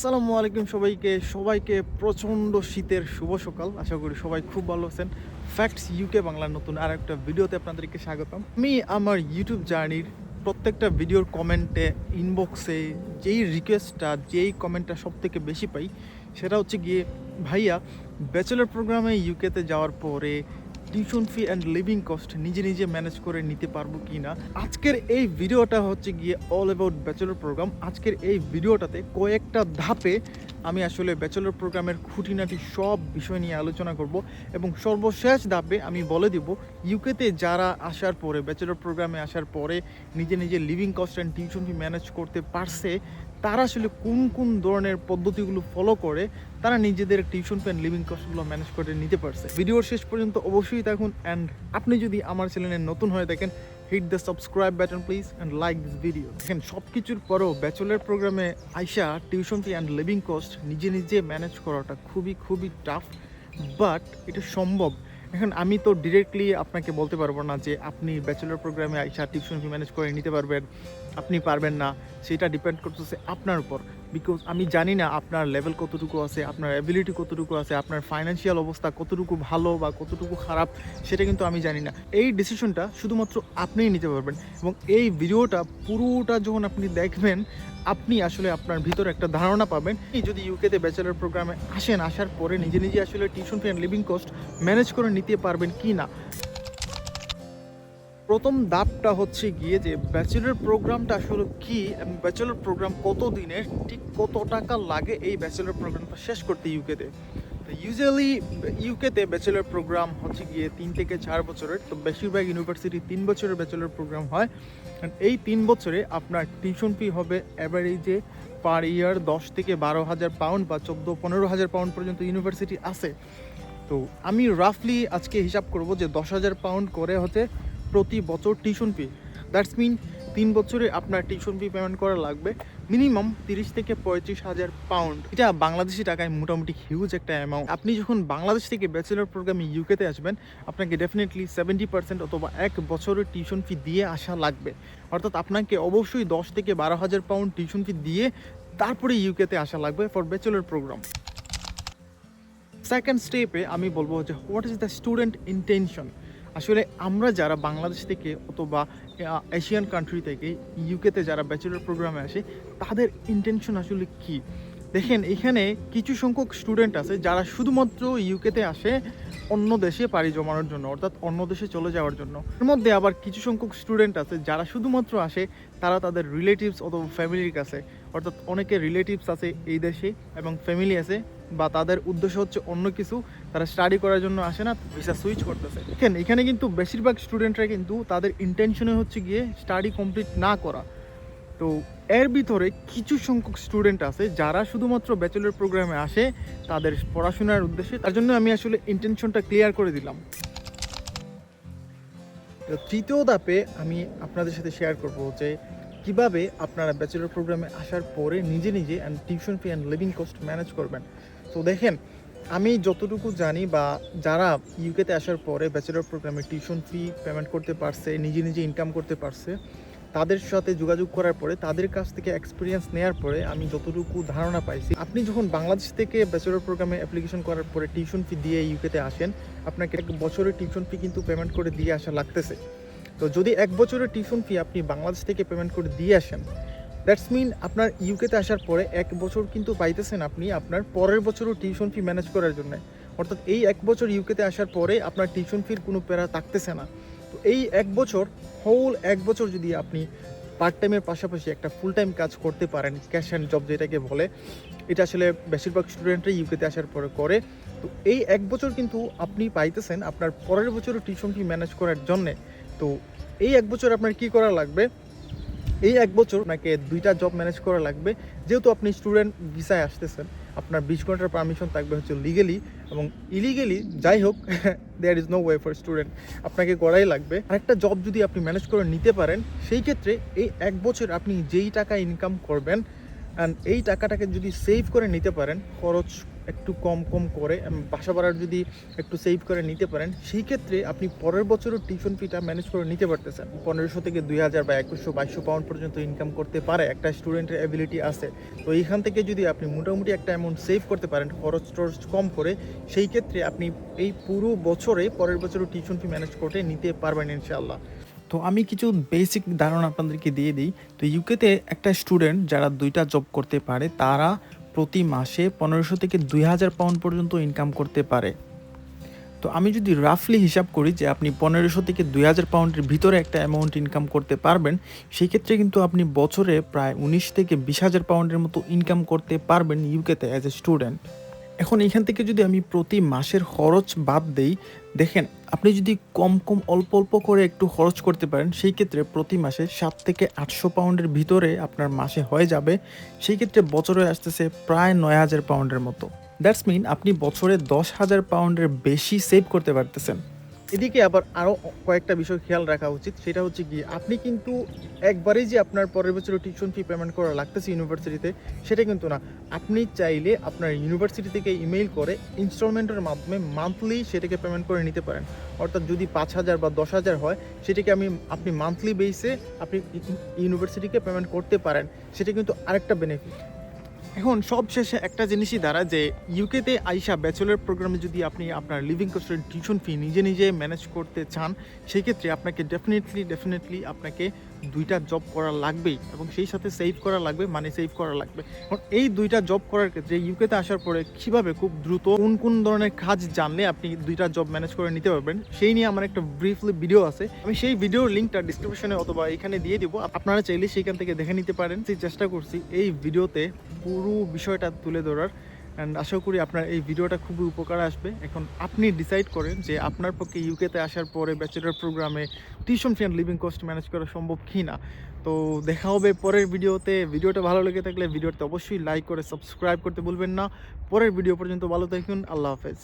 আসসালামু আলাইকুম সবাইকে। সবাইকে প্রচণ্ড শীতের শুভ সকাল। আশা করি সবাই খুব ভালো আছেন। ফ্যাক্টস ইউকে বাংলার নতুন আর একটা ভিডিওতে আপনাদেরকে স্বাগতম। আমি আমার ইউটিউব জার্নির প্রত্যেকটা ভিডিওর কমেন্টে ইনবক্সে যেই রিকোয়েস্টটা যেই কমেন্টটা সব থেকে বেশি পাই, সেটা হচ্ছে গিয়ে, ভাইয়া ব্যাচেলার প্রোগ্রামে ইউকেতে যাওয়ার পরে tuition fee and living cost নিজে নিজে ম্যানেজ করে নিতে পারব কি না আজকের এই ভিডিওটা হচ্ছে গিয়ে অল অ্যাবাউট ব্যাচেলর প্রোগ্রাম আজকের এই ভিডিওটাতে কয়েকটা ধাপে আমি আসলে ব্যাচেলর প্রোগ্রামের খুঁটিনাটি সব বিষয় নিয়ে আলোচনা করব এবং সর্বশেষ ধাপে আমি বলে দিব ইউকেতে যারা আসার পরে ব্যাচেলর প্রোগ্রামে আসার পরে নিজে নিজে living cost and tuition fee manage করতে পারছে তারা আসলে কোন কোন ধরনের পদ্ধতিগুলো ফলো করে, তারা নিজেদের টিউশন অ্যান্ড লিভিং কস্টগুলো ম্যানেজ করে নিতে পারছে। ভিডিওর শেষ পর্যন্ত অবশ্যই থাকুন অ্যান্ড আপনি যদি আমার চ্যানেলে নতুন হয়ে থাকেন hit the subscribe button please and like this video দেখেন সব কিছুর পরেও ব্যাচেলার প্রোগ্রামে আইসা tuition fee and living cost নিজে নিজে ম্যানেজ করাটা খুবই খুবই টাফ বাট এটা সম্ভব। এখন আমি তো ডিরেক্টলি আপনাকে বলতে পারব না যে আপনি ব্যাচেলার প্রোগ্রামে আইসা টিউশন ফি ম্যানেজ করে নিতে পারবেন, আপনি পারবেন না। সেটা ডিপেন্ড করতেছে আপনার উপর। বিকজ আমি জানি না আপনার লেভেল কতটুকু আছে, আপনার অ্যাবিলিটি কতটুকু আছে, আপনার ফাইন্যান্সিয়াল অবস্থা কতটুকু ভালো বা কতটুকু খারাপ, সেটা কিন্তু আমি জানি না। এই ডিসিশনটা শুধুমাত্র আপনিই নিতে পারবেন এবং এই ভিডিওটা পুরোটা যখন আপনি দেখবেন, আপনি আসলে আপনার ভিতরে একটা ধারণা পাবেন। যদি ইউকেতে ব্যাচেলার প্রোগ্রামে আসেন, আসার পরে নিজে নিজে আসলে tuition fee and living cost manage করে নিতে পারবেন কি না। প্রথম ধাপটা হচ্ছে গিয়ে যে ব্যাচেলর প্রোগ্রামটা আসলে কি এবং ব্যাচেলর প্রোগ্রাম কত দিনের, ঠিক কত টাকা লাগে এই ব্যাচেলর প্রোগ্রামটা শেষ করতে ইউকেতে তো? ইউজুয়ালি ইউকেতে ব্যাচেলর প্রোগ্রাম হচ্ছে গিয়ে তিন থেকে চার বছরের, তো বেশিরভাগ ইউনিভার্সিটি তিন বছরের ব্যাচেলর প্রোগ্রাম হয়। এই তিন বছরে আপনার টিউশন ফি হবে অ্যাভারেজে পার ইয়ার দশ থেকে বারো হাজার পাউন্ড বা চোদ্দ, পনেরো হাজার পাউন্ড পর্যন্ত ইউনিভার্সিটি আছে। তো আমি রাফলি আজকে হিসাব করব যে দশ হাজার পাউন্ড করে হচ্ছে প্রতি বছর টিউশন ফি। দ্যাটস মিন তিন বছরে আপনার টিউশন ফি পেমেন্ট করা লাগবে। মিনিমাম তিরিশ থেকে পঁয়ত্রিশ হাজার পাউন্ড এটা বাংলাদেশি টাকায় মোটামুটি হিউজ একটা অ্যামাউন্ট আপনি যখন বাংলাদেশ থেকে ব্যাচেলর প্রোগ্রামে ইউকেতে আসবেন, আপনাকে ডেফিনেটলি সেভেন্টি পার্সেন্ট অথবা এক বছরের টিউশন ফি দিয়ে আসা লাগবে। অর্থাৎ আপনাকে অবশ্যই দশ থেকে বারো হাজার পাউন্ড টিউশন ফি দিয়ে তারপরে ইউকেতে আসা লাগবে ফর ব্যাচেলর প্রোগ্রাম সেকেন্ড স্টেপে আমি বলব যে what is the student intention আসলে আমরা যারা বাংলাদেশ থেকে অথবা এশিয়ান কান্ট্রি থেকে ইউকেতে যারা ব্যাচেলর প্রোগ্রামে আসে, তাদের ইন্টেনশন আসলে কি? দেখেন, এখানে কিছু সংখ্যক স্টুডেন্ট আছে যারা শুধুমাত্র ইউকেতে আসে অন্য দেশে পাড়ি জমানোর জন্য, অর্থাৎ অন্য দেশে চলে যাওয়ার জন্য। এর মধ্যে আবার কিছু সংখ্যক স্টুডেন্ট আছে যারা শুধুমাত্র আসে তারা তাদের রিলেটিভস অথবা ফ্যামিলির কাছে, অর্থাৎ অনেকে রিলেটিভস আছে এই দেশে এবং ফ্যামিলি আছে বা তাদের উদ্দেশ্য হচ্ছে অন্য কিছু, তারা স্টাডি করার জন্য আসে না ভিসা সুইচ করতেছে। দেখেন, এখানে কিন্তু বেশিরভাগ স্টুডেন্টরা কিন্তু তাদের ইন্টেনশনে হচ্ছে গিয়ে স্টাডি কমপ্লিট না করা। তো এর ভিতরে কিছু সংখ্যক স্টুডেন্ট আছে যারা শুধুমাত্র ব্যাচেলর প্রোগ্রামে আসে তাদের পড়াশোনার উদ্দেশ্যে। তার জন্য আমি আসলে ইন্টেনশনটা ক্লিয়ার করে দিলাম। তো তৃতীয় ধাপে আমি আপনাদের সাথে শেয়ার করব যে কীভাবে আপনারা ব্যাচেলর প্রোগ্রামে আসার পরে নিজে নিজে and tuition fee and living cost manage করবেন। তো দেখেন, আমি যতটুকু জানি বা যারা ইউকেতে আসার পরে ব্যাচেলর প্রোগ্রামে টিউশন ফি পেমেন্ট করতে পারছে, নিজে নিজে ইনকাম করতে পারছে তাদের সাথে যোগাযোগ করার পরে, তাদের কাছ থেকে এক্সপিরিয়েন্স নেওয়ার পরে আমি যতটুকু ধারণা পাইছি, আপনি যখন বাংলাদেশ থেকে ব্যাচেলর প্রোগ্রামে অ্যাপ্লিকেশন করার পরে টিউশন ফি দিয়ে ইউকেতে আসেন, আপনাকে এক বছরের টিউশন ফি কিন্তু পেমেন্ট করে দিয়ে আসা লাগতেছে। তো যদি এক বছরের টিউশন ফি আপনি বাংলাদেশ থেকে পেমেন্ট করে দিয়ে আসেন দ্যাটস মিন আপনার ইউকেতে আসার পরে এক বছর কিন্তু পাইতেছেন আপনি আপনার পরের বছরও টিউশন ফি ম্যানেজ করার জন্য। অর্থাৎ এই এক বছর ইউকেতে আসার পরে আপনার টিউশন ফির কোনো প্যারা থাকতেছে না। তো এই এক বছর হোল এক বছর যদি আপনি পার্ট টাইমের পাশাপাশি একটা ফুল টাইম কাজ করতে পারেন ক্যাশ অ্যান্ড জব যেটাকে বলে, এটা আসলে বেশিরভাগ স্টুডেন্টরাই ইউকেতে আসার পরে করে। তো এই এক বছর কিন্তু আপনি পাইতেছেন, আপনার পরের বছরও টিউশনটি ম্যানেজ করার জন্যে। তো এই এক বছর আপনার কি করা লাগবে? এই এক বছর আপনাকে দুইটা জব ম্যানেজ করা লাগবে। যেহেতু আপনি স্টুডেন্ট ভিসায় আসতেছেন, আপনার বিশ ঘণ্টার পারমিশন থাকবে হচ্ছে লিগেলি এবং ইলিগেলি যাই হোক there is no way for student আপনাকে করাই লাগবে। আরেকটা জব যদি আপনি ম্যানেজ করে নিতে পারেন, সেই ক্ষেত্রে এই এক বছর আপনি যেই টাকা ইনকাম করবেন অ্যান্ড এই টাকাটাকে যদি সেভ করে নিতে পারেন, খরচ একটু কম কম করে বাসা ভাড়ার যদি একটু সেভ করে নিতে পারেন, সেই ক্ষেত্রে আপনি পরের বছরও টিউশন ফিটা ম্যানেজ করে নিতে পারতেছেন। পনেরোশো থেকে দুই হাজার বা একুশশো, বাইশশো পাউন্ড পর্যন্ত ইনকাম করতে পারে, একটা স্টুডেন্টের অ্যাবিলিটি আছে। তো এইখান থেকে যদি আপনি মোটামুটি একটা অ্যামাউন্ট সেভ করতে পারেন, খরচ টরচ কম করে, সেই ক্ষেত্রে আপনি এই পুরো বছরে পরের বছরও টিউশন ফি ম্যানেজ করে নিতে পারবেন ইনশাআল্লাহ। তো আমি কিছু বেসিক ধারণা আপনাদেরকে দিয়ে দিই। তো ইউকেতে একটা স্টুডেন্ট যারা দুইটা জব করতে পারে, তারা প্রতি মাসে পনেরোশো থেকে দুই হাজার পাউন্ড পর্যন্ত ইনকাম করতে পারে। তো আমি যদি রাফলি হিসাব করি যে আপনি পনেরোশো থেকে দুই হাজার পাউন্ডের ভিতরে একটা অ্যামাউন্ট ইনকাম করতে পারবেন, সেই ক্ষেত্রে কিন্তু আপনি বছরে প্রায় উনিশ থেকে বিশ হাজার পাউন্ডের মতো ইনকাম করতে পারবেন ইউকেতে অ্যাজ এ স্টুডেন্ট এখন এইখান থেকে যদি আমি প্রতি মাসের খরচ বাদ দেই, দেখেন, আপনি যদি কম কম অল্প অল্প করে একটু খরচ করতে পারেন, সেই ক্ষেত্রে প্রতি মাসে সাত থেকে আটশো পাউন্ডের ভিতরে আপনার মাসে হয়ে যাবে। সেই ক্ষেত্রে বছরে আসতেছে প্রায় নয় হাজার পাউন্ডের মতো। দ্যাটস মিন আপনি বছরে দশ হাজার পাউন্ডের বেশি সেভ করতে পারতেছেন। এদিকে আবার আরও কয়েকটা বিষয় খেয়াল রাখা উচিত। সেটা হচ্ছে কি আপনি কিন্তু একবারেই যে আপনার পরের বছর টিউশন ফি পেমেন্ট করা লাগতেছে ইউনিভার্সিটিতে সেটা কিন্তু না। আপনি চাইলে আপনার ইউনিভার্সিটি থেকে ইমেইল করে ইনস্টলমেন্টের মাধ্যমে মান্থলি সেটাকে পেমেন্ট করে নিতে পারেন। অর্থাৎ যদি পাঁচ হাজার বা দশ হাজার হয়, সেটাকে আমি, আপনি মান্থলি বেসে আপনি ইউনিভার্সিটিকে পেমেন্ট করতে পারেন। সেটা কিন্তু আরেকটা বেনিফিট এখন সব শেষে একটা জিনিসই দ্বারা যে ইউকেতে আইসা ব্যাচেলর প্রোগ্রামে যদি আপনি আপনার লিভিং কস্টের টিউশন ফি নিজে নিজে ম্যানেজ করতে চান সেই ক্ষেত্রে আপনাকে ডেফিনেটলি ডেফিনেটলি আপনাকে দুইটা জব করা লাগবেই এবং সেই সাথে সেভ করা লাগবে মানে সেভ করা লাগবে। এখন এই দুইটা জব করার ক্ষেত্রে ইউকেতে আসার পরে কীভাবে খুব দ্রুত কোন কোন ধরনের কাজ জানলে আপনি দুইটা জব ম্যানেজ করে নিতে পারবেন, সেই নিয়ে আমার একটা ব্রিফলি ভিডিও আছে। আমি সেই ভিডিওর লিঙ্কটা ডিসক্রিপশনে অথবা এখানে দিয়ে দিব। আপনারা চাইলে সেইখান থেকে দেখে নিতে পারেন। সেই চেষ্টা করছি এই ভিডিওতে পুরো বিষয়টা তুলে ধরার। অ্যান্ড আশা করি আপনার এই ভিডিওটা খুবই উপকার আসবে। এখন আপনি ডিসাইড করেন যে আপনার পক্ষে ইউকেতে আসার পরে ব্যাচেলার প্রোগ্রামে tuition friend living cost manage করা সম্ভব কি না তো দেখা হবে পরের ভিডিওতে। ভিডিওটা ভালো লেগে থাকলে ভিডিওটা অবশ্যই লাইক করে সাবস্ক্রাইব করতে বলবেন না। পরের ভিডিও পর্যন্ত ভালো থাকুন। আল্লাহ হাফেজ।